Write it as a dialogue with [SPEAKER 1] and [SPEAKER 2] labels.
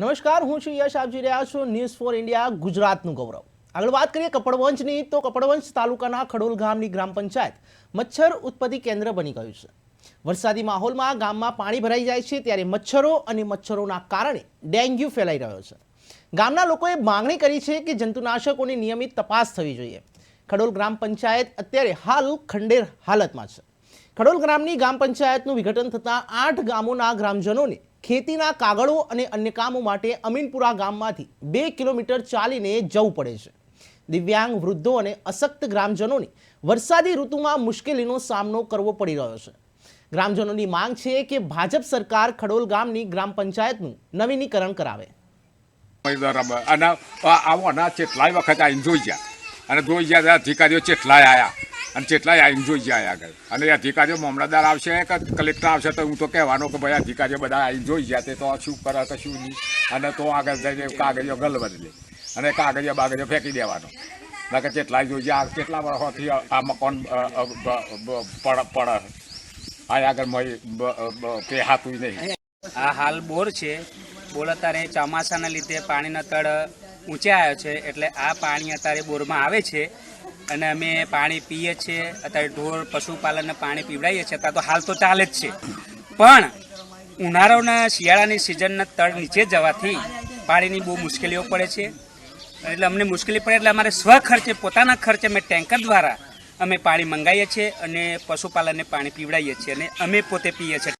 [SPEAKER 1] નમસ્કાર, હું છું યશ, આપ જોઈ રહ્યા છો ન્યૂઝ ફોર ઇન્ડિયા ગુજરાતનું ગૌરવ. આગળ વાત કરીએ કપડવંશની તો કપડવંશ તાલુકાના ખડોલ ગામની ગ્રામ પંચાયત મચ્છર ઉત્પત્તિ કેન્દ્ર બની ગયું છે. વરસાદી માહોલમાં ગામમાં પાણી ભરાઈ જાય છે, ત્યારે મચ્છરો અને મચ્છરોના કારણે ડેન્ગ્યુ ફેલાઈ રહ્યો છે. ગામના લોકોએ માંગણી કરી છે કે જંતુનાશકોની નિયમિત તપાસ થવી જોઈએ. ખડોલ ગ્રામ પંચાયત અત્યારે હાલ ખંડેર હાલતમાં છે. ખડોલ ગ્રામની ગ્રામ પંચાયતનું વિઘટન થતાં આઠ ગામોના ગ્રામજનોને ખેતીના કાગળો અને અન્ય કામો માટે અમીનપુરા ગામમાંથી બે કિલોમીટર ચાલીને જવું પડે છે. દિવ્યાંગ વૃદ્ધો અને અશક્ત ગ્રામજનોને વરસાદી ઋતુમાં મુશ્કેલીનો સામનો કરવો પડી રહ્યો છે. ગ્રામજનોની માંગ છે કે ભાજપ સરકાર ખડોલ ગામની ગ્રામ પંચાયતનું નવીનીકરણ કરાવે.
[SPEAKER 2] અને આવો ના કેટલાય વખત આવીને જોઈ ગયા અને જોઈ ગયા અધિકારીઓ કેટલાય આવ્યા અને કેટલાય આવીને જોઈ ગયા આગળ. અને અધિકારીઓ મામલતદાર આવશે કે કલેક્ટર આવશે તો હું તો કહેવાનો કે ભાઈ અધિકારીઓ બધા આવીને જોઈ ગયા તે તો શું કરે કે શું નહીં. અને તો આગળ જઈને કાગળિયો ગલ બદલે. અને કાગળિયો બાગળિયો ફેંકી દેવાનો. કે કેટલાય જોઈ આ કેટલા વર્ષોથી આ મકાન પડ પડ. આ આગળ મય હાતું નહીં.
[SPEAKER 3] આ હાલ બોર છે. બોર અત્યારે ચોમાસાના લીધે પાણીનો તળ ઊંચે આવ્યો છે. એટલે આ પાણી અત્યારે બોરમાં આવે છે. અને અમે પાણી પીએ છીએ. અત્યારે ઢોર, પશુપાલનને પાણી પીવડાવીએ છીએ. અત્યારે તો હાલ તો ચાલે જ છે. પણ ઉનાળાના શિયાળાની સિઝનના તળ નીચે જવાથી પાણીની બહુ મુશ્કેલીઓ પડે છે. એટલે અમને મુશ્કેલી પડે એટલે અમારે સ્વ ખર્ચે પોતાના ખર્ચે અમે ટેન્કર દ્વારા અમે પાણી મંગાવીએ છીએ અને પશુપાલનને પાણી પીવડાવીએ છીએ અને અમે પોતે પીએ છીએ.